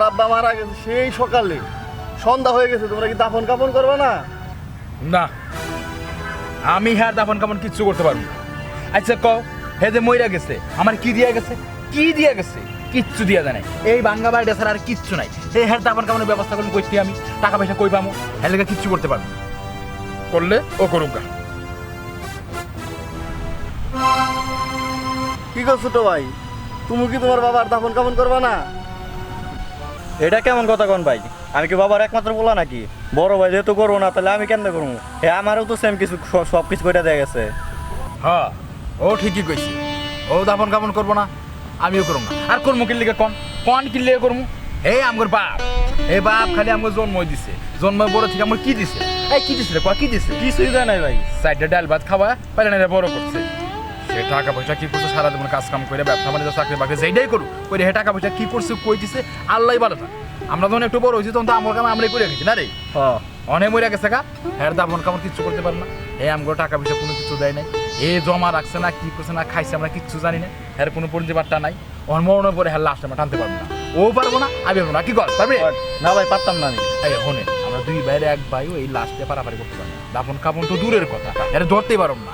তোমার আব্বা মারা গেছে সেই সকালে। সন্ধ্যা হয়ে গেছে তোমরা কি দাফন কাফন করবে না? না। আমি হ্যাঁ দাফন কামন কিচ্ছু করতে পারব না। আচ্ছা ক হে যে মইরা গেছে আমার কি দিয়া গেছে? কি দিয়া গেছে? কিচ্ছু দিয়া জানাই এই বাঙ্গা বাড়িটা ছাড়া আর কিচ্ছু নাই। এই হ্যাঁ দাফন কামনের ব্যবস্থা করুন কইছি আমি। টাকা পয়সা কই পামো? হ্যাঁ লেগে কিচ্ছু করতে পারব না। করলে ও করুক গা। কি করছ তো ভাই? তুমি কি তোমার বাবার দাফন কাফন করবে না? এটা কেমন কথা কন ভাই? আমি কি বাবার একমাত্র বলা নাকি? বড় ভাই যেহেতু করব না তাহলে আমি কেন করব? এ আমারও তো সেম কিছু সব কিছু করে দেয়া গেছে। হ্যাঁ ও ঠিকই কইছে। ও দাফন কামন করব না আমিও করব না। আর করব কি লিগে কন? কন কিনলে করব এই আমগর বাপ। এই বাপ খালি আমগর জন্ম দিছে। জন্ম বড় থেকে আমার কি দিছে? এই কি দিছে রে কি দিছে? কিছুই দেয় নাই ভাই। সাইডে ডাল ভাত খাওয়া পারে না বড় করছে। সে টাকা পয়সা কি করছে সারা জীবন কাজ কাম করে ব্যবসা বাণিজ্য চাকরি বাকরি যেটাই করুক করে হে টাকা পয়সা কি করছে কই দিছে আল্লাহ ভালো না। আমরা যখন একটু বড় হয়েছি তখন তো আমার কাম আমরাই করে রেখেছি না রে? হ্যাঁ। অনেক মরে গেছে গা। হ্যাঁ দামন কামন কিচ্ছু করতে পারে না। এ আমগো টাকা পয়সা কোনো কিছু দেয় নাই। এ জমা রাখছে না কি করছে না খাইছে আমরা কিচ্ছু জানি না। এর কোনো পরিচয়বার্তা নাই। ওর মরণের পরে হ্যাঁ লাস্ট আমরা টানতে পারব না। ও পারব না আমি পারব না। কি কর পারবে? না ভাই পারতাম না আমি। এই হনে আমরা দুই বাইরে এক ভাইও এই লাস্টে পারাপারি করতে পারি না। দাপন কাপন তো দূরের কথা এটা ধরতেই পারব না।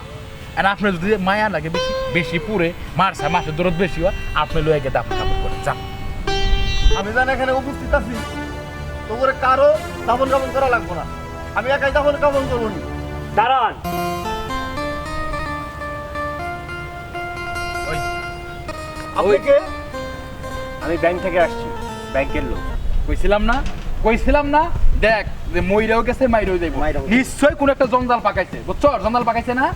আর আপনার যদি মায়া লাগে বেশি বেশি পুরে মারসা মাসের দূরত বেশি হয় আপনি লয়ে গিয়ে দাপন কাপন করে যান আমি জানি এখানে উপস্থিত আছি। তোমার কারও দাফন কাফন করা লাগবে না। আমি একাই দাফন কাফন করব নি। দাঁড়ান। ওই। আপনি কে? আমি ব্যাংক থেকে আসছি ব্যাংকের লোক। কইছিলাম না? কইছিলাম না? দেখ যে মইরাও গেছে মাইরাও যাইবো। নিশ্চয় কোন একটা জঞ্জাল পাকাইছে। বুঝছ? জঞ্জাল পাকাইছে না?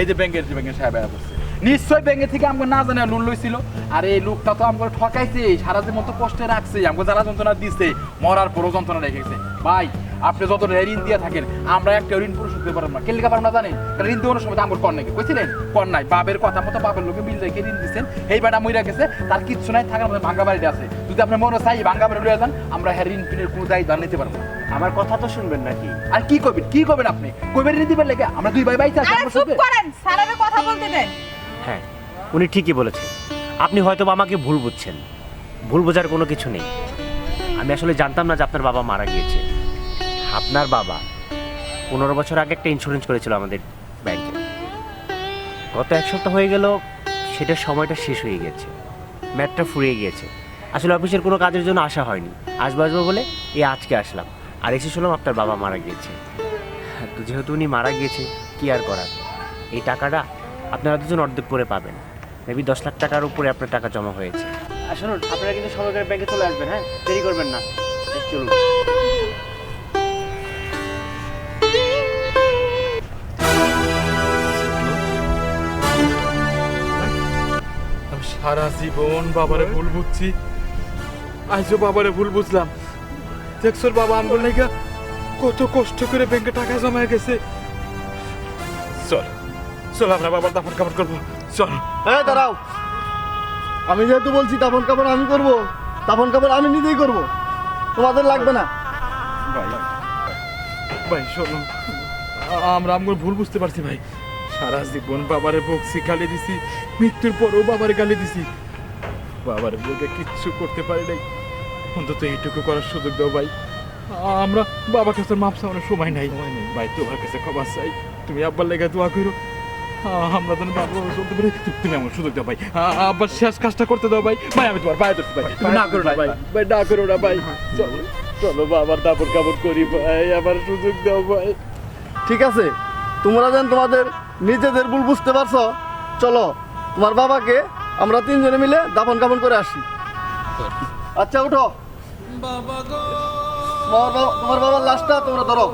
এই যে ব্যাংকের যে ব্যাংকের সাহেব বলছে নিশ্চয় ব্যাংকে থেকে আমাকে না জানে লোন লইছিল। আর এই লোকটা তো আমাকে ঠকাইছে সারা জীবন তো কষ্টে রাখছে, আমাকে যারা যন্ত্রণা দিচ্ছে মরার পরও যন্ত্রণা রেখেছে ভাই, আপনি যত ঋণ দিয়ে থাকেন, আমরা একটা ঋণ পরিশোধ করতে পারব না। কেন লিখা পারব না জানেন? ঋণ দেওয়ার সময় আমার কর নাকি, কইছিলেন? কর নাই, বাপের কথা মতো বাপের লোকে বিল রেখে ঋণ দিচ্ছেন এই বেটা মইরা গেছে, তার কিচ্ছু নাই, থাকার মধ্যে ভাঙ্গা বাড়িতে আছে। যদি আপনি মনে চাই, ভাঙ্গা বাড়ি লয়ে যান, আমরা হ্যাঁ ঋণ ফিনের কোনো দায়ী দান নিতে পারব না। আমার কথা তো শুনবেন নাকি? আর কি করবেন? কি করবেন আপনি? কইবেন ঋণ দিবেন লেগে? আমরা দুই ভাই ভাই আছি আরে আমার চুপ সাথে করেন স্যারের কথা বলতে দেন। হ্যাঁ উনি ঠিকই বলেছেন। আপনি হয়তো বা আমাকে ভুল বুঝছেন। ভুল বোঝার কোনো কিছু নেই। আমি আসলে জানতাম না যে আপনার বাবা মারা গিয়েছে। আপনার বাবা পনেরো বছর আগে একটা ইন্স্যুরেন্স করেছিল আমাদের ব্যাংকে গত এক সপ্তাহ হয়ে গেল সেটার সময়টা শেষ হয়ে গেছে। ম্যাটটা ফুরিয়ে গিয়েছে। আসলে অফিসের কোনো কাজের জন্য আসা হয়নি। আসব আসব বলে এই আজকে আসলাম। আর এসে শুনলাম আপনার বাবা মারা গিয়েছে। তো যেহেতু উনি মারা গিয়েছে কি আর করার? এই টাকাটা আপনারা দুজন অর্ধেক করে পাবেন। মেবি দশ লাখ টাকার উপরে আপনার টাকা জমা হয়েছে। শুনুন আপনারা কিন্তু সময় করে ব্যাংকে চলে আসবেন হ্যাঁ? দেরি করবেন না। চলুন। সারা জীবন বাবারে ভুল বুঝছি। আজও বাবারে ভুল বুঝলাম। দেখছোর বাবা আমগুল নাকি কত কষ্ট করে ব্যাংকে টাকা জমা গেছে। চল চল আমরা বাবার দাফন কাপড় করব। চল। হ্যাঁ দাঁড়াও। আমি যেহেতু বলছি দাফন কাপড় আমি করব দাফন কাপড় আমি নিজেই করব তোমাদের লাগবে না। ভাই ভাই শোনো আমরা আমগুলো ভুল বুঝতে পারছি ভাই। সারা জীবন বাবারে বকছি গালি দিছি মৃত্যুর পরও বাবারে গালি দিছি। বাবার বউকে কিচ্ছু করতে পারি নাই। অন্তত এইটুকু করার সুযোগ দাও ভাই। আমরা বাবার কাছে মাপ চাওয়ানোর সময় নাই। ভাই তোমার কাছে ক্ষমা চাই। তুমি আব্বার লেগে দোয়া করো। আমরা যেন বাবা চলতে পারি। তুমি আমার সুযোগ দাও ভাই। আব্বার শেষ কাজটা করতে দাও ভাই। ভাই আমি তোমার পায়ে ধরছি ভাই। তুমি না করো না। ভাই ভাই না করো না ভাই। চলো চলো বাবার দাপড় কাপড় করি ভাই। আবার সুযোগ দাও ভাই। ঠিক আছে। তোমরা যেন তোমাদের নিজেদের ভুল বুঝতে পারছ চলো। তোমার বাবাকে আমরা তিনজনে মিলে দাফন কাফন করে আসি। আচ্ছা উঠো। বাবা গো। তোমার বাবার লাশটা তোমরা ধরো।